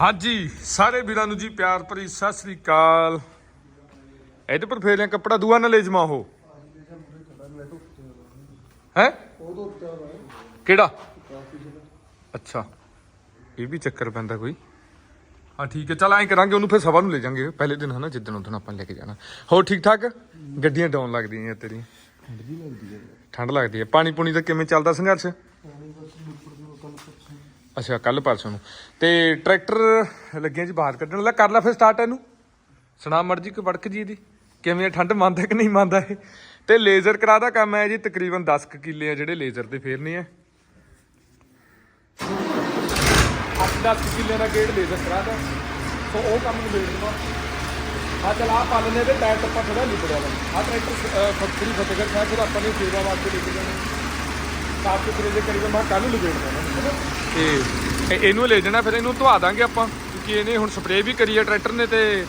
ਹਾਂਜੀ ਸਾਰੇ ਵੀਰਾਂ ਨੂੰ ਜੀ ਪਿਆਰ ਭਰੀ ਸਤਿ ਸ੍ਰੀ ਅਕਾਲ। ਇਹਦੇ ਪਰ ਫੇਰ ਲਿਆ ਕੱਪੜਾ ਦੂਆ ਨਾ ਲੈ ਜਮਾ ਉਹ। ਹੈ? ਕਿਹੜਾ? ਅੱਛਾ ਇਹ ਵੀ ਚੱਕਰ ਪੈਂਦਾ ਕੋਈ। ਹਾਂ ਠੀਕ ਹੈ ਚਲ ਐਂ ਕਰਾਂਗੇ ਉਹਨੂੰ ਫਿਰ ਸਵਾ ਨੂੰ ਲੈ ਜਾਾਂਗੇ। ਪਹਿਲੇ ਦਿਨ ਹਨਾ ਜਿੱਦਣ ਉਦੋਂ ਆਪਾਂ ਲੈ ਕੇ ਜਾਣਾ। ਹੋਰ ਠੀਕ ਠਾਕ? ਗੱਡੀਆਂ ਡਾਉਣ ਲੱਗਦੀਆਂ ਤੇਰੀ ਠੰਡ ਲੱਗਦੀ ਹੈ। ਪਾਣੀ ਪੂਣੀ ਦਾ ਕਿਵੇਂ ਚੱਲਦਾ ਸੰਘਰਸ਼? ਅੱਛਾ ਕੱਲ ਪਰਸੋਂ ਨੂੰ। ਤੇ ਟਰੈਕਟਰ ਲੱਗਿਆ ਜੀ ਬਾਹਰ ਕੱਢਣ। ਲੈ ਕਰ ਲੈ ਫਿਰ ਸਟਾਰਟ ਇਹਨੂੰ। ਸੁਣਾ ਮਰਜ਼ੀ ਕੋਈ ਵੜਕ ਜੀ ਇਹਦੀ। ਕਿਵੇਂ ਆ, ਠੰਡ ਮੰਨਦਾ ਕਿ ਨਹੀਂ ਮੰਨਦਾ ਇਹ? ਤੇ ਲੇਜ਼ਰ ਕਰਾ ਦਾ ਕੰਮ ਹੈ ਜੀ ਤਕਰੀਬਨ 10 ਕੁ ਕਿੱਲੇ ਆ ਜਿਹੜੇ ਲੇਜ਼ਰ ਤੇ ਫੇਰਨੇ ਆ। 8-10 ਕਿੱਲੇ ਦਾ ਗੇੜ ਲੇਜ਼ਰ ਕਰਾ ਦਾ। ਸੋ ਉਹ ਕੰਮ ਨੂੰ ਵੇਚ ਦਵਾ ਆ ਚਲ ਆ ਪਾਲਨੇ ਦੇ ਟਾਇਰ ਟੱਪਾ ਥੋੜਾ ਲਿਬੜਿਆ ਵਾ। ਆ ਟਰੈਕਟਰ ਫੈਕਟਰੀ ਫਤਿਹਗੜ੍ਹ ਸਾਹਿਬ ਫਿਰ ਆਪਾਂ ਨੇ ਸੇਵਾ ਵਾਸਤੇ ਲੈ ਕੇ ਜਾਣਾ। ਸਾਫ਼ ਸੁਥਰੇ ਦੇ ਕਰੀਬ ਮੈਂ ਕੱਲ ਨੂੰ ਲਵੇੜਦਾ ਤੇ ਇਹ- ਇਹਨੂੰ ਲੈ ਜਾਣਾ, ਫਿਰ ਇਹਨੂੰ ਧਵਾ ਦਾਂਗੇ ਆਪਾਂ, ਕਿਉਂਕਿ ਇਹਨੇ ਹੁਣ ਸਪਰੇਅ ਵੀ ਕਰੀ ਹੈ ਟਰੈਕਟਰ ਨੇ ਤੇ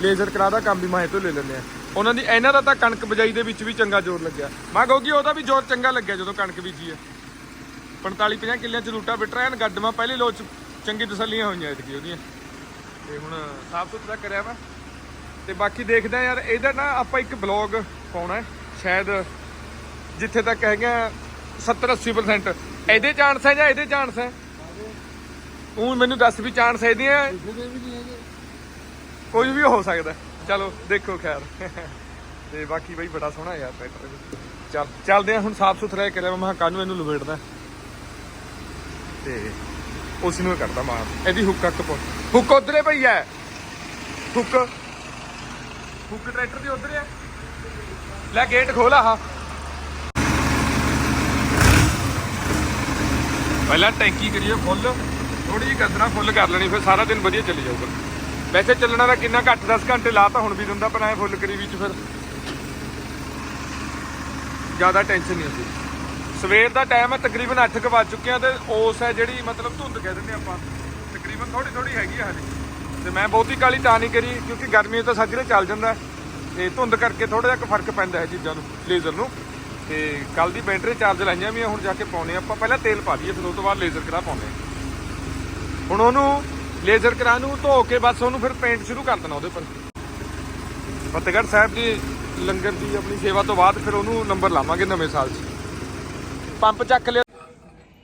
ਲੇਜ਼ਰ ਕਰਾ ਦਾ ਕੰਮ ਵੀ ਮਾਹੇ ਤੋਂ ਲੈ ਲੈਂਦੇ ਆ। ਉਹਨਾਂ ਦੀ ਇਹਨਾਂ ਦਾ ਤਾਂ ਕਣਕ ਬਜਾਈ ਦੇ ਵਿੱਚ ਵੀ ਚੰਗਾ ਜ਼ੋਰ ਲੱਗਿਆ। ਮੈਂ ਕਹੂੰਗੀ ਉਹਦਾ ਵੀ ਜ਼ੋਰ ਚੰਗਾ ਲੱਗਿਆ ਜਦੋਂ ਕਣਕ ਬੀਜੀ ਹੈ 45 50 ਕਿੱਲਿਆਂ ਚ ਰੂਟਾ ਬਿਟਰਾ ਐਨ ਗੱਡਮਾ ਪਹਿਲੇ ਲੋਚ ਚੰਗੀ ਤਸੱਲੀਆਂ ਹੋਈਆਂ ਇਤਕੀ ਉਹਦੀਆਂ। ਤੇ ਹੁਣ ਸਾਫ਼ ਸੁਥਰਾ ਕਰਿਆ ਵਾ। ਤੇ ਬਾਕੀ ਦੇਖਦੇ ਆ ਯਾਰ, ਇਹਦਾ ਨਾ ਆਪਾਂ ਇੱਕ ਬਲੌਗ ਪਾਉਣਾ ਹੈ, ਸ਼ਾਇਦ ਜਿੱਥੇ ਤੱਕ ਹੈਗਾ 70 80% ਇਹਦੇ ਚਾਂਸ ਹੈ ਜਾਂ ਇਹਦੇ ਚਾਂਸ ਹੈ? ਉਹ ਮੈਨੂੰ ਦੱਸ ਵੀ ਚਾਂਸ ਇਹਦੇ ਆ ਕੋਈ ਵੀ ਹੋ ਸਕਦਾ ਚਲੋ ਦੇਖੋ ਖੈਰ। ਤੇ ਬਾਕੀ ਬਈ ਬੜਾ ਸੋਹਣਾ ਯਾਰ ਟਰੈਕਟਰ ਚੱਲ ਚੱਲਦੇ ਆ ਹੁਣ ਸਾਫ਼ ਸੁਥਰਾ ਇਹ ਕਰਿਆ। ਮੈਂ ਕਾਨੂੰ ਇਹਨੂੰ ਲਵੇੜਦਾ ਤੇ ਉਸ ਨੂੰ ਕਰਦਾ ਮਾਰ। ਇਹਦੀ ਹੁੱਕ ਕੱਕ ਪੋ ਹੁੱਕ ਉਧਰੇ ਪਈ ਐ ਹੁੱਕ ਹੁੱਕ ਟਰੈਕਟਰ ਦੀ ਉਧਰ ਐ ਲੈ ਗੇਟ ਖੋਲ ਆਹ। ਪਹਿਲਾਂ ਟੈਂਕੀ ਕਰੀਏ ਫੁੱਲ ਥੋੜੀ ਜਿਹੀ ਕਦਨਾ ਫੁੱਲ ਕਰ ਲੈਣੀ, ਫਿਰ ਸਾਰਾ ਦਿਨ ਵਧੀਆ ਚੱਲੀ ਜਾਊਗਾ। ਵੈਸੇ ਚੱਲਣਾ ਦਾ ਕਿੰਨਾ ਘੱਟ 10 ਘੰਟੇ ਲਾ ਤਾਂ ਹੁਣ ਵੀ ਦਿੰਦਾ, ਪਰ ਐ ਫੁੱਲ ਕਰੀ ਵਿੱਚ ਫਿਰ ਜ਼ਿਆਦਾ ਟੈਨਸ਼ਨ ਨਹੀਂ ਹੁੰਦੀ। ਸਵੇਰ ਦਾ ਟਾਈਮ ਹੈ ਤਕਰੀਬਨ 8 ਕੁ ਵੱਜ ਚੁੱਕੇ ਆ ਤੇ ਉਸ ਹੈ ਜਿਹੜੀ ਮਤਲਬ ਧੁੰਦ ਕਹਿ ਦਿੰਦੇ ਆਪਾਂ। ਤਕਰੀਬਨ ਥੋੜੀ ਥੋੜੀ ਹੈਗੀ ਆ ਹਜੇ। ਤੇ ਮੈਂ ਬਹੁਤੀ ਕਾਲੀ ਤਾਂ ਨਹੀਂ ਕਰੀ, ਕਿਉਂਕਿ ਗਰਮੀ ਤਾਂ ਸੱਜਰੇ ਚੱਲ ਜਾਂਦਾ। ਤੇ ਧੁੰਦ ਕਰਕੇ ਥੋੜਾ ਜਿਹਾ ਕੁ ਫ਼ਰਕ ਪੈਂਦਾ ਹੈ ਚੀਜ਼ਾਂ ਨੂੰ, ਲੇਜ਼ਰ ਨੂੰ। ਤੇ ਕੱਲ ਦੀ ਬੈਟਰੀ ਚਾਰਜ ਲਾਈਆਂ ਵੀ ਹੁਣ ਜਾ ਕੇ ਪਾਉਣੇ ਆਪਾਂ ਪਹਿਲਾਂ ਤੇਲ ਪਾ ਦਈਏ ਫਿਰ ਉਸ ਤੋਂ ਬਾਅਦ ਲੇਜ਼ਰ ਕਰਾ ਪਾਉਣੇ ਆ। ਹੁਣ ਉਹਨੂੰ ਲੇਜ਼ਰ ਕਰਾ ਨੂੰ ਧੋ ਕੇ ਬਸ ਉਹਨੂੰ ਫਿਰ ਪੇਂਟ ਸ਼ੁਰੂ ਕਰ ਦੇਣਾ ਉਹਦੇ ਉੱਪਰ। ਫਤਿਹਗੜ੍ਹ ਸਾਹਿਬ ਦੀ ਲੰਗਰ ਦੀ ਆਪਣੀ ਸੇਵਾ ਤੋਂ ਬਾਅਦ ਫਿਰ ਉਹਨੂੰ ਨੰਬਰ ਲਾਵਾਂਗੇ ਨਵੇਂ ਸਾਲ 'ਚ। ਪੰਪ ਚੱਕ ਲਿਆ।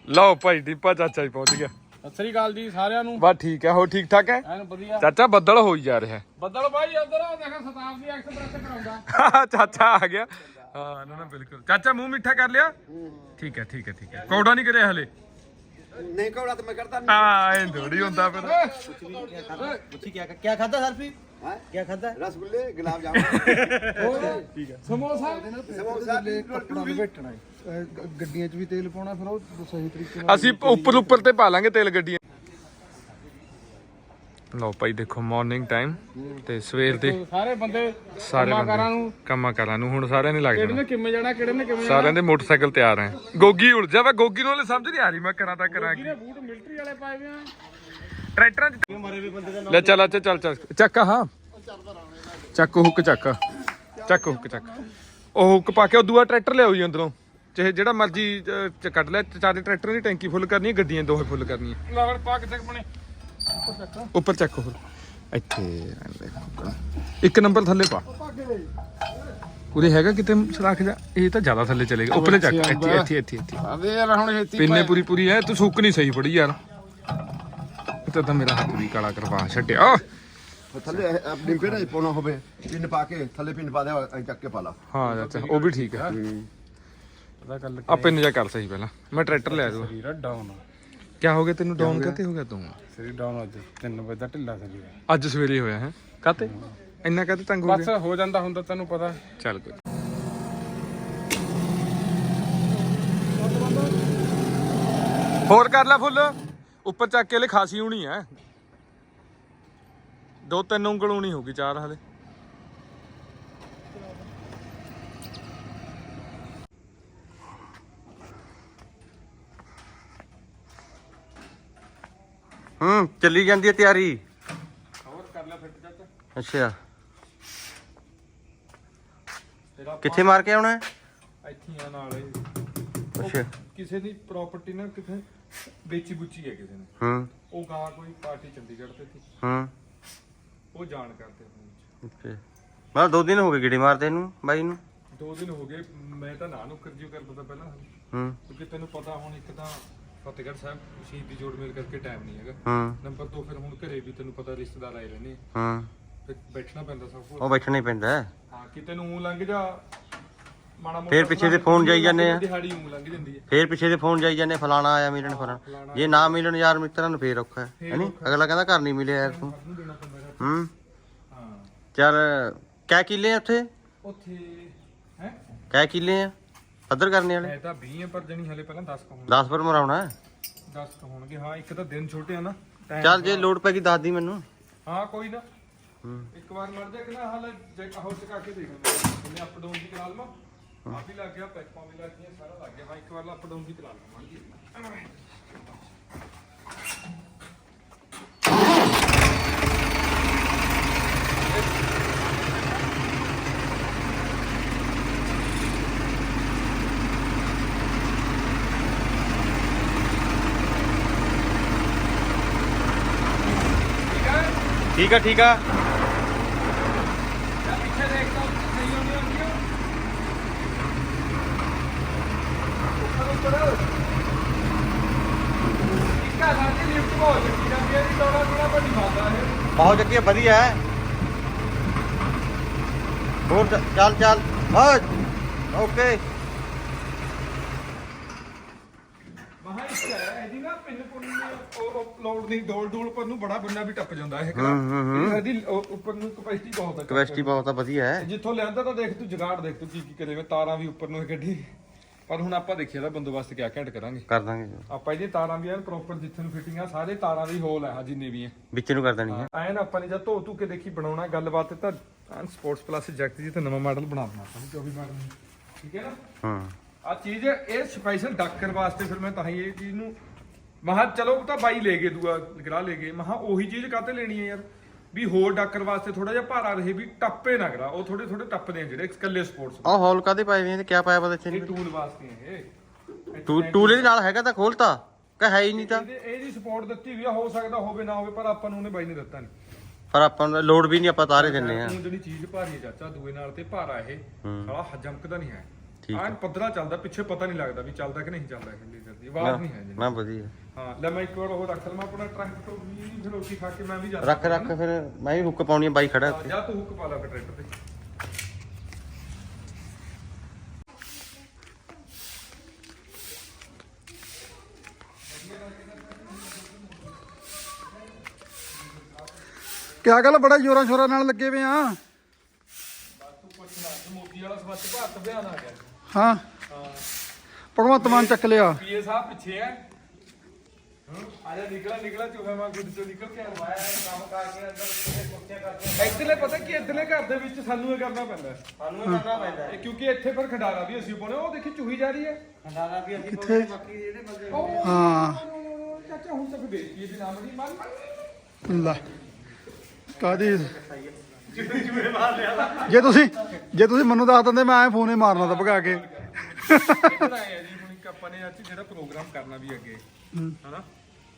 ਲਓ ਭਾਈ ਦੀਪਾ ਚਾਚਾ ਜੀ ਪਹੁੰਚ ਗਿਆ। ਸਤਿ ਸ੍ਰੀ ਅਕਾਲ ਜੀ ਸਾਰਿਆਂ ਨੂੰ। ਬਸ ਠੀਕ ਹੈ ਹੋ ਠੀਕ ਠਾਕ ਹੈ? ਐਨ ਵਧੀਆ। ਚਾਚਾ ਬੱਦਲ ਹੋਈ ਜਾ ਰਿਹਾ। ਬੱਦਲ ਬਾਈ ਉਧਰ ਆ ਦੇਖਾ ਸ਼ਤਾਬਦੀ ਐਕਸਪ੍ਰੈਸ ਕਰਾਉਂਦਾ। ਹੈ ਚਾਚਾ ਆ ਗਿਆ। ਹਾਂ ਨਾ ਨਾ ਬਿਲਕੁਲ। ਚਾਚਾ ਮੂੰਹ ਮਿੱਠਾ ਕਰ ਲਿਆ? ਠੀਕ ਹੈ ਠੀਕ ਹੈ ਠੀਕ ਹੈ। ਕੌੜਾ ਨਹੀਂ ਕਰਿਆ ਹਲੇ? ਨਹੀਂ ਕੌੜਾ ਤਾਂ ਮੈਂ ਕਰਦਾ ਨਹੀਂ ਹਾਂ ਐਂ ਥੋੜੀ ਹੁੰਦਾ ਫਿਰ। ਪੁੱਛੀ ਕੀ ਕੀ ਖਾਦਾ ਸਰਫੀ ਹਾਂ? ਕੀ ਖਾਦਾ ਰਸਗੁੱਲੇ ਗੁਲਾਬ ਜਾਮੁਨ। ਠੀਕ ਸਮੋਸਾ? ਸਮੋਸਾ ਕੱਪੜਾ ਬੈਠਣਾ ਗੱਡੀਆਂ 'ਚ ਵੀ ਤੇਲ ਪਾਉਣਾ ਫਿਰ ਉਹ ਸਹੀ ਤਰੀਕੇ ਨਾਲ ਅਸੀਂ ਉੱਪਰ ਉੱਪਰ ਤੇ ਪਾ ਲਾਂਗੇ ਤੇਲ ਗੱਡੀਆਂ ਲਓ ਭਾਈ ਦੇਖੋ ਮਾਰਨਿੰਗ ਟਾਈਮ ਤੇ ਸਵੇਰ ਦੇ ਸਾਰੇ ਬੰਦੇ ਸਾਰੇ ਬੰਦੇ ਨੂੰ ਕੰਮਾਂ ਕਾਰਾਂ ਨੂੰ ਹੁਣ ਸਾਰਿਆਂ ਨੇ ਲੱਗ ਕਿਹੜੇ ਜਾਣਾ। ਨੇ ਕਿਵੇਂ ਜਾਣਾ ਕਿਹੜੇ ਨੇ ਕਿਵੇਂ ਸਾਰਿਆਂ ਦੇ ਮੋਟਰਸਾਈਕਲ ਤਿਆਰ ਹੈ। ਗੋਗੀ ਉਲਝਿਆ ਵਾ ਗੋਗੀ ਨੂੰ ਹਲੇ ਸਮਝ ਨਹੀਂ ਆ ਰਹੀ ਮੈਂ ਕਰਾਂ ਤਾਂ ਕਰਾਂ। ਕੀ ਬੂਟ ਮਿਲਟਰੀ ਵਾਲੇ ਪਾਏ ਵੇ ਆ। ਟਰੈਕਟਰਾਂ 'ਚ ਲੈ ਚੱਲ ਅੱਛਾ ਚੱਲ ਚੱਲ। ਚੱਕ ਹਾਂ। ਚੱਕ ਹੁੱਕ ਚੱਕ। ਚੱਕ ਹੁੱਕ ਚੱਕ। ਉਹ ਹੁੱਕ ਪਾ ਕੇ ਉਹ ਦੂਆ ਟਰੈਕਟਰ ਲਿਆਓ ਜੀ ਅੰਦਰੋਂ। ਚਾਹੇ ਜਿਹੜਾ ਮਰਜ਼ੀ ਕੱਢ ਲੈ ਚਾਰੇ ਟਰੈਕਟਰਾਂ ਦੀ ਟੈਂਕੀ ਫੁੱਲ ਕਰਨੀ ਹੈ ਗੱਡੀਆਂ ਦੋਹੇ ਫੁੱਲ ਕਰਨੀਆਂ। ਲਵਰ ਪਾ ਕੇ ਚੱਕ ਬਣੇ ਉੱਪਰ ਚੱਕ ਹੋਰ। ਇੱਥੇ ਇੱਕ ਨੰਬਰ ਥੱਲੇ ਪਾ। ਉਰੇ ਹੈਗਾ ਕਿਤੇ ਰੱਖ ਜਾ? ਇਹ ਤਾਂ ਜ਼ਿਆਦਾ ਥੱਲੇ ਚਲੇਗਾ ਉੱਪਰੇ ਚੱਕ। ਇੱਥੇ ਇੱਥੇ ਇੱਥੇ ਇੱਥੇ। ਆਵੇ ਯਾਰ ਹੁਣ ਛੇਤੀ ਪਿੰਨੇ ਪੂਰੀ ਪੂਰੀ ਐ। ਤੂੰ ਸੁੱਕ ਨਹੀਂ ਸਹੀ ਫੜੀ ਯਾਰ। ਇਹ ਤਾਂ ਤਾਂ ਮੇਰਾ ਹੱਥ ਵੀ ਕਾਲਾ ਕਰਵਾ ਛੱਡਿਆ। ਥੱਲੇ ਆਪਣੀ ਪੇੜਾ ਪਾਉਣਾ ਹੋਵੇ। ਪਿੰਨ ਪਾ ਕੇ ਥੱਲੇ ਪਿੰਨ ਪਾ ਦੇ ਐਂ ਚੱਕ ਕੇ ਪਾ ਲਾ। ਹਾਂ ਚਾਚਾ ਉਹ ਵੀ ਠੀਕ ਹੈ। ਪਤਾ ਗੱਲ ਆ ਪਿੰਨ ਜਾ ਕਰ ਸਹੀ ਪਹਿਲਾਂ। ਮੈਂ ਟਰੈਕਟਰ ਲੈ ਆਇਆ ਸੀਗਾ। ਵੀਰ ਡਾਊਨ ਕੀ ਹੋ ਗਿਆ ਤੈਨੂੰ? ਡਾਊਨ ਕਾਤੇ ਹੋ ਗਿਆ ਤੂੰ? ਸਰੀਰ ਡਾਊਨ ਅੱਜ 3 ਵਜੇ ਦਾ ਢਿੱਲਾ ਸਰੀਰ ਅੱਜ ਸਵੇਰੇ ਹੋਇਆ ਹੈ? ਕਾਤੇ ਇੰਨਾ ਕਾਤੇ ਤੰਗ ਹੋ ਬਸ ਗਿਆ? ਹੋ ਜਾਂਦਾ ਹੁੰਦਾ ਤੈਨੂੰ ਪਤਾ। ਚੱਲ ਕੋਈ ਹੋਰ ਕਰ ਲੈ ਫੁੱਲ। ਉੱਪਰ ਚੱਕ ਕੇ ਲੈ ਖਾਸੀ ਹੋਣੀ ਹੈ। ਦੋ ਤਿੰਨ ਉਂਗਲ ਹੋਣੀ ਹੋਗੀ ਚਾਰ ਹਲੇ। ਹੂੰ ਚੱਲੀ ਜਾਂਦੀ ਹੈ ਤਿਆਰੀ। ਹੋਰ ਕਰ ਲੈ ਫਿੱਟ ਚਾਚਾ। ਅੱਛਾ। ਕਿੱਥੇ ਮਾਰ ਕੇ ਆਉਣਾ ਹੈ? ਇੱਥੇ ਆ ਨਾਲ ਇਹ। ਅੱਛਾ। ਕਿਸੇ ਦੀ ਪ੍ਰਾਪਰਟੀ ਨਾ ਕਿਥੇ ਵੇਚੀ ਬੁੱਚੀ ਹੈ ਕਿਸੇ ਨੇ। ਹੂੰ। ਉਹ ਗਾਂ ਕੋਈ ਪਾਰਟੀ ਚੰਡੀਗੜ੍ਹ ਤੇ ਸੀ। ਹੂੰ। ਉਹ ਜਾਣ ਕਰਦੇ ਫੋਨ ਚ। ਓਕੇ ਮੈਂ ਦੋ ਦਿਨ ਹੋ ਗਏ ਗੇੜੇ ਮਾਰਦੇ ਨੂੰ ਬਾਈ ਨੂੰ। ਦੋ ਦਿਨ ਹੋ ਗਏ। ਮੈਂ ਤਾਂ ਨਾ ਨੁਕਰ ਜਿਉ ਕਰਦਾ ਪਹਿਲਾਂ। ਹੂੰ। ਕਿਉਂਕਿ ਤੈਨੂੰ ਪਤਾ ਹੁਣ ਇੱਕ ਤਾਂ ਫਤਿਹਗੜ੍ਹ ਸਾਹਿਬ ਸ਼ਹੀਦੀ ਜੋੜ ਮੇਲ ਕਰਕੇ ਟਾਈਮ ਨਹੀਂ ਹੈਗਾ। ਹੂੰ। ਨੰਬਰ 2 ਫਿਰ ਹੁਣ ਘਰੇ ਵੀ ਤੈਨੂੰ ਪਤਾ ਰਿਸ਼ਤੇਦਾਰ ਆਏ ਰਹਿੰਦੇ ਆ, ਹੂੰ। ਫਿਰ ਬੈਠਣਾ ਪੈਂਦਾ ਸਭ ਕੁਝ ਉਹ ਬੈਠਣਾ ਹੀ ਪੈਂਦਾ। ਹੈ। ਹਾਂ ਕਿਤੇ ਨੂੰ ਊਂ ਲੰਘ ਜਾ ਮਾੜਾ ਮੋਟਾ ਫਿਰ ਪਿੱਛੇ ਦੇ ਫੋਨ ਜਾਈ ਜਾਂਦੇ ਆ। ਦਿਹਾੜੀ ਊਂ ਲੰਘ ਜਾਂਦੀ ਹੈ ਫੇਰ ਪਿੱਛੇ ਦੇ ਫੋਨ ਜਾਈ ਜਾਂਦੇ ਫਲਾਣਾ ਆਇਆ ਮਿਲਣ ਫਲਾਣਾ। ਜੇ ਨਾ ਮਿਲਣ ਯਾਰ ਮਿੱਤਰਾਂ ਨੂੰ ਫੇਰ ਔਖਾ ਹੈ ਹੈਨੀ ਅਗਲਾ ਕਹਿੰਦਾ ਘਰ ਨਹੀਂ ਮਿਲਿਆ ਯਾਰ ਤੂੰ। ਨੂੰ ਦੇਣਾ ਪੈਂਦਾ ਹੈਗਾ। ਹੂੰ। ਹਾਂ। ਚੱਲ ਕਿਆ ਕਿੱਲੇ ਆ ਉੱਥੇ? ਉੱਥੇ ਹੈ? ਕਿਆ ਕਿੱਲੇ ਆ? ਪੱਧਰ ਕਰਨੇ ਵਾਲੇ? ਹੈ ਤਾਂ 20 ਹੈ ਪਰ ਜਣੀ ਹਲੇ ਪਹਿਲਾਂ 10 ਕਹੋਣ 10 ਪਰ ਮਰਾਉਣਾ ਹੈ? 10 ਹੋਣਗੇ ਹਾਂ ਇੱਕ ਤਾਂ ਦਿਨ ਛੋਟੇ ਆ ਨਾ time ਚੱਲ ਜੇ ਲੋਡ ਪੈ ਗਈ ਦੱਸ ਦੀ ਮੈਨੂੰ। ਹਾਂ ਕੋਈ ਨਾ। ਹੂੰ। ਇੱਕ ਵਾਰ ਮਰ ਜਾ ਕਿ ਨਾ ਹਾਲ ਜੇ ਆਹੋ ਚਕਾ ਕੇ ਦੇਖ ਲੈਂਦੇ ਉਹਨੇ ਅਪ ਡਾਊਨ ਦੀ ਕਰਾ ਲਵਾਂ ਆ ਵੀ ਲੱਗ ਗਿਆ ਪੈਪਾਂ ਵੀ ਲੱਗ ਗਈਆਂ ਸਾਰਾ ਲੱਗ ਗਿਆ। ਹਾਂ ਇੱਕ ਵਾਰ ਅਪ ਡਾਊਨ ਦੀ ਕਰਾ ਲਵਾਂ ਮਰ ਜੀ ਠੀਕ ਹੈ ਠੀਕ ਆ ਠੀਕ ਆ ਜਾਂ ਪਿੱਛੇ ਦੇਖ ਤਾਂ ਸਹੀ ਹੋਣੀ ਹੁੰਦੀ ਆ ਉੱਪਰ ਉੱਪਰ ਇੱਕਾ ਸਾਡੀ ਲਿਫਟ ਬਹੁਤ ਚੱਕੀ ਜਾਂਦੀ ਹੈ ਜੀ ਟੋੜਾ ਟੋੜਾ ਵੱਡੀ ਮਾਰਦਾ ਇਹ ਬਹੁਤ ਜੱਗੀ ਵਧੀਆ ਹੈ ਹੋਰ ਚ- ਚੱਲ ਚੱਲ ਹਾਂ ਓਕੇ ਮਹਾ ਇੱਕ ਹੈ ਇਹਦੀ ਨਾ ਪਿੰਨ ਪੁੰਨ ਉਹ ਅਪਲੋਡ ਨਹੀਂ ਡੋਲ ਡੋਲ ਪਰ ਨੂੰ ਬੜਾ ਬੰਨਾ ਵੀ ਟੱਪ ਜਾਂਦਾ ਇਹ ਹੂੰ, ਹੂੰ, ਹੂੰ। ਇਹਦੀ ਉਹ ਉੱਪਰ ਨੂੰ ਕਪੈਸਿਟੀ ਬਹੁਤ ਹੈ ਕਵੈਸਟੀ ਬਹੁਤ ਆ ਵਧੀਆ ਹੈ। ਜਿੱਥੋਂ ਲਿਆਂਦਾ ਤਾਂ ਦੇਖ ਤੂੰ ਜਗਾੜ ਦੇਖ ਤੂੰ ਕੀ ਕੀ ਕਰੇ ਵੇ ਤਾਰਾਂ ਵੀ ਉੱਪਰ ਨੂੰ ਇਹ ਗੱਡੀ। ਪਰ ਹੁਣ ਆਪਾਂ ਦੇਖੀਏ ਦਾ ਬੰਦੋਬਸਤ ਕਿਆ ਘੈਂਟ ਕਰਾਂਗੇ। ਕਰ ਦਾਂਗੇ ਆਪਾਂ ਇਹਦੀ ਤਾਰਾਂ ਵੀ ਐਨ ਪ੍ਰੋਪਰ ਜਿੱਥੇ ਨੂੰ ਫਿਟਿੰਗ ਆ ਸਾਰੇ ਤਾਰਾਂ ਦੀ ਹੋਲ ਆ ਜਿੰਨੇ ਵੀ ਆ। ਵਿੱਚ ਨੂੰ ਕਰ ਦੇਣੀ ਹੈ। ਐਨ ਆਪਾਂ ਨੇ ਜਦ ਧੋ ਧੂ ਕੇ ਦੇਖੀ ਬਣਾਉਣਾ ਗੱਲਬਾਤ ਤਾਂ ਐਨ ਸਪੋਰਟਸ ਪਲੱਸ ਜੈਕਟ ਜੀ ਤੇ ਨਵਾਂ ਮਾਡਲ ਬਣਾ ਦੇਣਾ ਆਪਾਂ ਨੇ 24 ਮਾਡਲ ਠੀਕ ਹੈ ਨਾ? ਹੂੰ। ਆ ਚੀਜ਼ ਇਹ ਸਪੈਸ਼ਲ ਡਾਕਰ ਵਾਸਤੇ ਫਿਰ ਮੈਂ ਤਾਂ ਹੀ ਇਹ ਚੀਜ਼ ਨੂੰ ਮਹਾ ਚਲੋ ਤਾਂ ਬਾਈ ਲੈ ਗਏ ਦੂਆ ਗਰਾ ਲੈ ਗਏ। ਮਹਾ ਉਹੀ ਚੀਜ਼ ਕਾਤੇ ਲੈਣੀ ਹੈ ਯਾਰ? ਵੀ ਹੋਰ ਡਾਕਰ ਵਾਸਤੇ ਥੋੜਾ ਜਿਹਾ ਭਾਰਾ ਰਹੇ ਵੀ ਟੱਪੇ ਨਾ ਕਰਾ ਉਹ ਥੋੜੇ ਥੋੜੇ ਟੱਪਦੇ ਆ ਜਿਹੜੇ ਇਕੱਲੇ ਸਪੋਰਟਸ ਆਹ ਹੌਲ ਕਾਦੇ ਪਾਏ ਹੋਏ ਨੇ ਤੇ ਕਿਆ ਪਾਇਆ ਪਤਾ ਇਹ ਇੱਥੇ ਟੂਲ ਵਾਸਤੇ ਹੈ ਇਹ। ਟੂ ਟੂਲ ਇਹਦੇ ਨਾਲ ਹੈਗਾ ਤਾਂ ਖੋਲਤਾ? ਕਿ ਹੈ ਹੀ ਨਹੀਂ ਤਾਂ? ਇਹਦੇ ਇਹਦੀ ਸਪੋਰਟ ਦਿੱਤੀ ਵੀ ਆ ਹੋ ਸਕਦਾ ਹੋਵੇ ਨਾ ਹੋਵੇ ਪਰ ਆਪਾਂ ਨੂੰ ਉਹਨੇ ਬਾਈ ਨੇ ਦਿੱਤਾ ਨਹੀਂ। ਪਰ ਆਪਾਂ ਨੂੰ ਲੋਡ ਵੀ ਨਹੀਂ ਆਪਾਂ ਤਾਰੇ ਦਿੰਨੇ ਆ। ਹੁਣ ਜਿਹੜੀ ਚੀਜ਼ ਭਾਰੀ ਚਾਚਾ ਦੂਏ ਨਾਲ ਤੇ ਭਾਰਾ ਇਹ। ਹੂੰ। ਸਾਲਾ ਹਜਮਕਦਾ ਨਹੀਂ ਹੈ। ਠੀਕ ਐਨ ਪੱਧਰਾ ਚੱਲਦਾ ਪਿੱਛੇ ਪਤਾ ਨਹੀਂ ਲੱਗਦਾ ਵੀ ਚੱਲਦਾ ਕਿ ਨਹੀਂ ਚੱਲਦਾ ਇਹ ਲੇਜ਼ਰ ਦੀ ਆਵਾਜ਼ ਨਹੀਂ ਹੈ ਜੀ। ਨਾ ਵਧੀਆ। ਹਾਂ ਲੈ ਮੈਂ ਇੱਕ ਵਾਰ ਉਹ ਰੱਖ ਲਵਾਂ ਆਪਣਾ ਟਰੰਕ ਤੋਂ ਵੀ ਫਿਰ ਰੋਟੀ ਖਾ ਕੇ ਮੈਂ ਵੀ ਜਾ ਰੱਖ ਰੱਖ ਫਿਰ ਮੈਂ ਵੀ ਹੁੱਕ ਪਾਉਣੀ ਆ ਬਾਈ ਖੜਾ ਹਾਂ, ਇੱਥੇ। ਜਾ ਤੂੰ ਹੁੱਕ ਪਾ ਲਾ ਟਰੈਕਟਰ ਤੇ। ਕਿਆ ਗੱਲ ਬੜਾ ਜ਼ੋਰਾਂ ਸ਼ੋਰਾਂ ਨਾਲ ਲੱਗੇ ਵੇ ਆ। ਤੂੰ ਪੁੱਛਣਾ ਮੋਦੀ ਵਾਲਾ ਸਵੱਛ ਭਾਰਤ ਅਭਿਆਨ ਆ ਗਿਆ। ਹਾਂ। ਭਗਵੰਤ ਮਾਨ ਚੱਕ ਲਿਆ। ਪੀਏ ਸਾਹਿਬ ਪਿੱਛੇ ਹੈ ਹਾਂ ਆ ਜਾ ਨਿਕਲਾ ਨਿਕਲਾ ਚੂਹਾ ਵਾਂ ਗੁੱਡ ਚੋਂ ਨਿਕਲ ਕੇ ਆਇਆ ਹੈ ਕੰਮ ਕਰਕੇ ਅੰਦਰ ਕਿਤੇ ਕਰਕੇ ਇੱਧਰਲੇ ਪਤਾ ਕੀ ਇੱਧਰਲੇ ਘਰ ਦੇ ਵਿੱਚ ਸਾਨੂੰ ਇਹ ਕਰਨਾ ਪੈਂਦਾ। ਸਾਨੂੰ ਹੀ ਕਰਨਾ ਪੈਂਦਾ ਇਹ ਕਿਉਂਕਿ ਇੱਥੇ ਪਰ ਖੰਡਾਰਾ ਵੀ ਅਸੀਂ ਪਾਉਣੇ ਉਹ ਦੇਖੀ ਚੂਹੀ ਜਾ ਰਹੀ ਹੈ ਖੰਡਾਰਾ ਵੀ ਅਸੀਂ ਕਿੱਥੇ? ਬਾਕੀ ਜਿਹੜੇ ਬੰਦੇ ਹਾਂ। ਚਾਚਾ ਹੁਣ ਤੱਕ ਬੇਇੱਜ਼ਤੀ ਇਹਦੇ ਨਾਮ ਦੀ ਮਨ ਲੈ ਕਾਦੀ ਜੇ ਤੁਸੀਂ ਜੇ ਤੁਸੀਂ ਮੈਨੂੰ ਦੱਸ ਦਿੰਦੇ ਮੈਂ ਐ ਫੋਨ ਹੀ ਮਾਰਨਾ ਤਾਂ ਭਗਾ ਕੇ। ਇੱਧਰ ਆਏ ਆ ਜੀ ਹੁਣ ਇੱਕ ਆਪਾਂ ਨੇ ਅੱਜ ਜਿਹੜਾ ਪ੍ਰੋਗਰਾਮ ਕਰਨਾ ਵੀ ਅੱਗੇ। ਹਨਾ?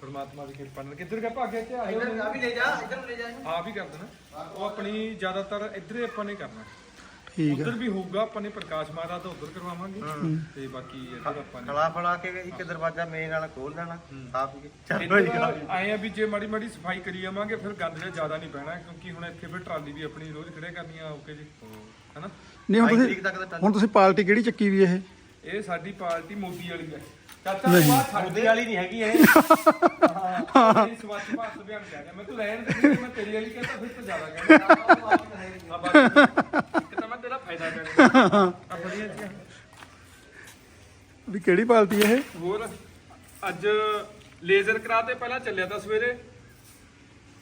ਪਰਮਾਤਮਾ ਦੀ ਕਿਰਪਾ ਨਾਲ। ਕਿੱਧਰ ਗਿਆ ਭਾਗਿਆ ਤੇ ਆਇਓ ਆ ਵੀ ਲੈ ਜਾ ਇੱਧਰ ਲੈ ਜਾ। ਆਪ ਹੀ ਕਰ ਦੇਣਾ। ਉਹ ਆਪਣੀ ਜ਼ਿਆਦਾਤਰ ਇੱਧਰ ਹੀ ਆਪਾਂ ਨੇ ਕਰਨਾ। ਠੀਕ ਉਧਰ ਵੀ ਹੋਊਗਾ ਆਪਾਂ ਨੇ ਪ੍ਰਕਾਸ਼ ਮਹਾਰਾਜ ਦਾ ਉਧਰ ਕਰਵਾਵਾਂਗੇ। ਤੇ ਬਾਕੀ ਇੱਧਰ ਆਪਾਂ ਨੇ ਖਲਾ ਫਲਾ ਕੇ ਇੱਕ ਦਰਵਾਜ਼ਾ ਮੇਨ ਵਾਲਾ ਖੋਲ ਦੇਣਾ ਸਾਫ਼ ਹੀ ਇੱਧਰ ਆਏ ਆ ਵੀ ਜੇ ਮਾੜੀ ਮਾੜੀ ਸਫ਼ਾਈ ਕਰੀ ਜਾਵਾਂਗੇ ਫਿਰ ਗੰਦ ਜਿਹਾ ਜ਼ਿਆਦਾ ਨਹੀਂ ਪੈਣਾ ਕਿਉਂਕਿ ਹੁਣ ਇੱਥੇ ਫਿਰ ਟਰਾਲੀ ਵੀ ਆਪਣੀ ਰੋਜ਼ ਖੜੇ ਕਰਨੀ ਆ ਓਕੇ ਜੀ। ਹਨਾ? ਨਹੀਂ ਹੁਣ ਤੁਸੀਂ ਹੁਣ ਪਾਰਟੀ ਕਿਹੜੀ ਚੱਕੀ ਵੀ ਇਹ? ਇਹ ਸਾਡੀ ਪਾਰਟੀ ਮੋਦੀ ਵਾਲੀ ਹੈ। ਚਾਚਾ ਛੱਡ ਦੇ ਵਾਲੀ ਨਹੀਂ ਹੈਗੀ ਇਹ। ਹਾਂ ਇਹ ਸਵੱਛ ਭਾਰਤ ਅਭਿਆਨ ਕਹਿ ਰਿਹਾ। ਮੈਂ ਤੂੰ ਰਹਿਣ ਦੇ ਮੈਂ ਤੇਰੀ ਵਾਲੀ ਕਹਿੰਦਾ ਫਿਰ ਤਾਂ ਜ਼ਿਆਦਾ ਕਹਿੰਦਾ ਆ ਬਸ ਇੱਕ ਤਾਂ ਮੈਂ ਤੇਰਾ ਫਾਇਦਾ ਕਰਨਾ ਆ ਬੜੀਆਂ ਚੀਜ਼ਾਂ ਵੀ ਕਿਹੜੀ ਪਾਰਟੀ ਇਹ? ਹੋਰ ਅੱਜ ਲੇਜ਼ਰ ਕਰਾ ਤੇ ਪਹਿਲਾਂ ਚੱਲਿਆ ਤਾਂ ਸਵੇਰੇ।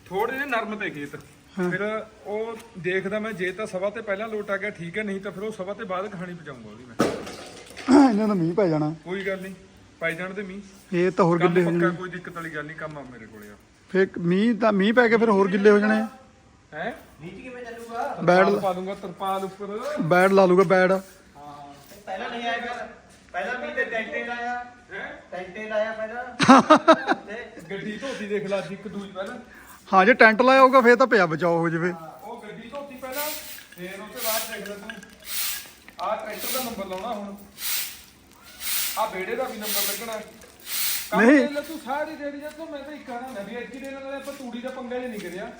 ਥੋੜੇ ਜਿਹੇ ਨਰਮ ਤੇ ਖੇਤ। ਫਿਰ ਉਹ ਦੇਖਦਾ ਮੈਂ ਜੇ ਤਾਂ ਸਵਾ ਤੇ ਪਹਿਲਾਂ ਲੋਟ ਆ ਗਿਆ ਠੀਕ ਹੈ ਨਹੀਂ ਤਾਂ ਫਿਰ ਉਹ ਸਵਾ ਤੇ ਬਾਅਦ ਕਹਾਣੀ ਪਹੁੰਚਾਉਂਗਾ ਉਹਦੀ ਮੈਂ। ਇਹਨਾਂ ਦਾ ਮੀਂਹ ਪੈ ਜਾਣਾ। ਕੋਈ ਗੱਲ ਨਹੀਂ ਪਾਈ ਜਾਣ ਦੇ ਮੀਂਹ। ਇਹ ਤਾਂ ਹੋਰ ਗਿੱਲੇ ਹੋ ਜਾਣੇ। ਕੋਈ ਦਿੱਕਤ ਵਾਲੀ ਗੱਲ ਨਹੀਂ ਕੰਮ ਆ ਮੇਰੇ ਕੋਲੇ ਆ। ਫੇਰ ਮੀਂਹ ਤਾਂ ਮੀਂਹ ਪੈ ਕੇ ਫਿਰ ਹੋਰ ਗਿੱਲੇ ਹੋ ਜਾਣੇ। ਹੈ? ਨੀਚ ਕਿਵੇਂ ਚੱਲੂਗਾ? ਬੈਡ ਪਾ ਦੂੰਗਾ ਤਰਪਾਲ ਉੱਪਰ। ਬੈਡ ਲਾ ਲੂਗਾ ਬੈਡ ਪਹਿਲਾਂ ਨਹੀਂ ਆਇਆ ਪਹਿਲਾਂ ਵੀ ਤੇ ਟੈਂਟੇ ਲਾਇਆ ਹੈ? ਟੈਂਟੇ ਲਾਇਆ ਪਹਿਲਾਂ। ਗੱਡੀ ਧੋਤੀ ਦੇਖ ਲਾ ਅੱਜ ਇੱਕ ਦੂਜੀ ਪਹਿਲਾਂ। ਹਾਂ ਜੇ ਟੈਂਟ ਲਾਇਆ ਹੋਊਗਾ ਫੇਰ ਤਾਂ ਪਿਆ ਬਚਾਓ ਹੋ ਜਾਵੇ। ਉਹ ਗੱਡੀ ਧੋਤੀ ਪਹਿਲਾਂ ਫੇਰ ਉਸ ਤੋਂ ਬਾਅਦ ਲੈ ਤੂੰ। ਆਹ ਟਰੈਕਟਰ ਦਾ ਨੰਬਰ ਲਾਉਣਾ ਹੁਣ। ਆਹ ਬੇੜੇ ਦਾ ਵੀ ਨੰਬਰ ਲੱਗਣਾ। ਕੰਮ ਨਹੀਂ। ਲੈ ਤੂੰ ਸਾਰੀ ਜਿਹੜੀ ਜਦ ਤੋਂ ਮੈਂ ਤਾਂ ਇੱਕ ਆਣਾ ਨਵੀਂ ਐਚੀ ਦੇ ਨਾਲ ਆਪਾਂ ਤੂੜੀ ਦਾ ਪੰਗਾ ਜਿਹਾ ਨਹੀਂ ਕਰਿਆ।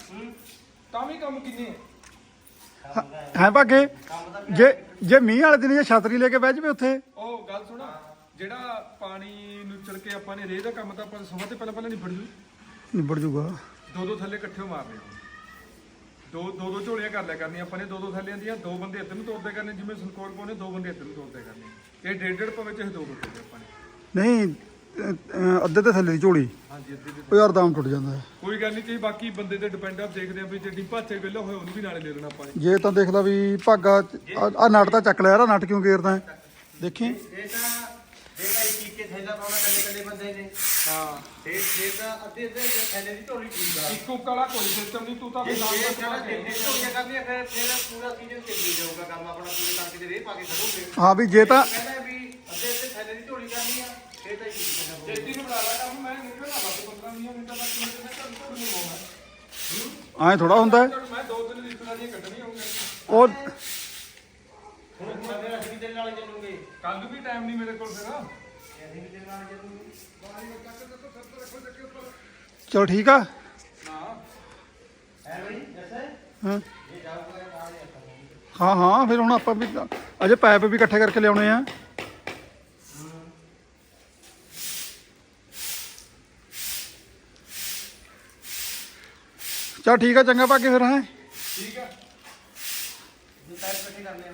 ਤਾਂ ਵੀ ਕੰਮ ਕਿੰਨੇ ਆ? ਹੈ। ਭਾਗੇ? ਜੇ ਜੇ ਮੀਂਹ ਵਾਲੇ ਦਿਨ ਜੇ ਛਤਰੀ ਲੈ ਕੇ ਬਹਿ ਜਾਵੇ ਉੱਥੇ। ਉਹ ਗੱਲ ਸੁਣਾ। ਜਿਹੜਾ ਪਾਣੀ ਨੂੰ ਚੜ ਕੇ ਆਪਾਂ ਨੇ ਰੇਹ ਦਾ ਕੰਮ ਤਾਂ ਆਪਾਂ ਸਮਾਂ ਤੇ ਪਹਿਲਾਂ ਪਹਿਲਾਂ ਨਿਬੜ ਜੂ। ਨਿਬੜ ਜੂਗਾ। ਦੋ ਦੋ ਥੱਲੇ ਇਕੱਠੇ ਮਾਰਨੇ ਆ। ਦੋ ਦੋ ਦੋ ਝੋਲੀਆਂ ਕਰ ਲਿਆ ਕਰਨੀਆਂ। ਆਪਾਂ ਨੇ ਦੋ ਦੋ ਥੱਲਿਆਂ ਦੀਆਂ ਦੋ ਬੰਦੇ ਇੱਧਰ ਨੂੰ ਤੋੜਦੇ ਕਰਨੇ। ਜਿਵੇਂ ਸੰਕੋਰ ਪਾਉਣੇ ਦੋ ਬੰਦੇ ਇੱਧਰ ਨੂੰ ਤੋੜਦੇ ਕਰਨੇ। ਇਹ ਡੇਢ ਡੇਢ ਪਵੇ ਚਾਹੇ ਦੋ ਦੋ ਤੋੜਦੇ ਆਪਾਂ ਨੇ। ਨਹੀਂ ਅੱਧੇ ਤੇ ਥੱਲੇ ਦੀ ਝੋਲੀ। ਹਾਂਜੀ ਅੱਧੇ ਦੇ ਉਹ ਯਾਰ ਦਾਮ ਟੁੱਟ ਜਾਂਦਾ ਹੈ। ਕੋਈ ਗੱਲ ਨਹੀਂ ਕਿ ਬਾਕੀ ਬੰਦੇ ਤੇ ਡਿਪੈਂਡ ਆ ਦੇਖਦੇ ਆ ਵੀ ਜੇ ਡੀਪਾਚੇ ਵੇਲੇ ਹੋਏ ਉਹਨੂੰ ਵੀ ਨਾਲੇ ਲੈ ਲੈਣਾ ਆਪਾਂ ਨੇ। ਜੇ ਤਾਂ ਦੇਖ ਲਾ ਵੀ ਭਾਗਾ ਆ ਨਟ ਤਾਂ ਚੱਕ ਲਿਆ ਯਾਰ ਆਹ ਨਟ ਕਿਉਂ ਗੇਰਦਾ ਹੈ? ਦੇਖੀ। ਇਹ ਤਾਂ ਜੇ ਤਾਂ ਇੱਕ ਇੱਕ ਥੈਲਾ ਪਾਉਣਾ ਕੱਲੇ ਕੱਲੇ ਬੰਦੇ ਨੇ। ਹਾਂ। ਤੇ ਜੇ ਤਾਂ ਅੱਧੇ ਅੱਧੇ ਥੈਲੇ ਦੀ ਢੋਲੀ ਠੀਕ ਆ। ਇੱਕੋ ਕਾਲਾ ਕੋਈ ਸਿਸਟਮ ਨਹੀਂ ਤੂੰ ਤਾਂ ਜੇ ਵਿਧਾਨ ਜੇ ਦਾ ਸਾਰਾ ਸਵਾਲ ਕਿੰਨੇ ਢੋਲੀਆਂ ਕਰਨੀਆਂ ਫਿਰ ਫਿਰ ਪੂਰਾ ਸੀਜ਼ਨ ਚੱਲੀ ਜਾਊਗਾ ਕੰਮ ਆਪਣਾ ਪੂਰੇ ਕਰਕੇ ਤੇ ਰੇ ਪਾ ਕੇ ਖੜੋਗੇ। ਹਾਂ ਵੀ ਜੇ ਤਾਂ ਕਹਿੰਦਾ ਵੀ ਅੱਧੇ ਅੱਧੇ ਥੈਲੇ ਦੀ ਢੋਲੀ ਕਰਨੀ ਆ ਫਿਰ ਤਾਂ ਠੀਕ ਹੈ ਜੇਤੀ ਨੂੰ ਬੁਲਾ ਲਾ ਕੰਮ ਮੈਂ ਨਿਕਲਣਾ ਬਸ 15 20 ਮਿੰਟਾਂ ਤੱਕ ਮੈਂ ਤੇ ਘਰ ਤੋਂ ਨਹੀਂ ਆਉਣਾ ਐਂ ਥੋੜਾ ਹੁੰਦਾ ਹੈ ਚੱਲ ਮੈਂ ਦੋ ਦਿਨ ਰਿਸ਼ਤੇਦਾਰੀਆਂ ਕੱਢਣੀਆਂ ਹੋਣਗੀਆਂ ਉਹ ਹੁਣ ਫਿਰ ਅਸੀਂ ਵੀ ਤੇਰੇ ਨਾਲ ਚੱਲੂਗੇ ਕੱਲ ਵੀ ਟਾਈਮ ਨਹੀਂ ਮੇਰੇ ਕੋਲ ਫਿਰ ਅਸੀਂ ਵੀ ਤੇਰੇ ਨਾਲ ਚੱਲੂਗੇ ਚਲ ਠੀਕ ਆ ਨਾ ਹੈ ਬਈ ਜੈਸੇ ਹਾਂ ਇਹ ਜਾਊਗਾ ਨਾਲ ਹੀ ਆਪਾਂ ਹਾਂ ਹਾਂ ਫਿਰ ਹੁਣ ਆਪਾਂ ਵੀ ਅਜੇ ਪੈਪ ਵੀ ਇਕੱਠੇ ਕਰਕੇ ਲਿਆਉਣੇ ਆ ਚਲ ਠੀਕ ਆ ਚੰਗਾ ਭਾਗੇ ਫਿਰ ਹੈ। ਠੀਕ ਹੈ ਪੈਰ ਇਕੱਠੇ ਕਰਨੇ ਆ।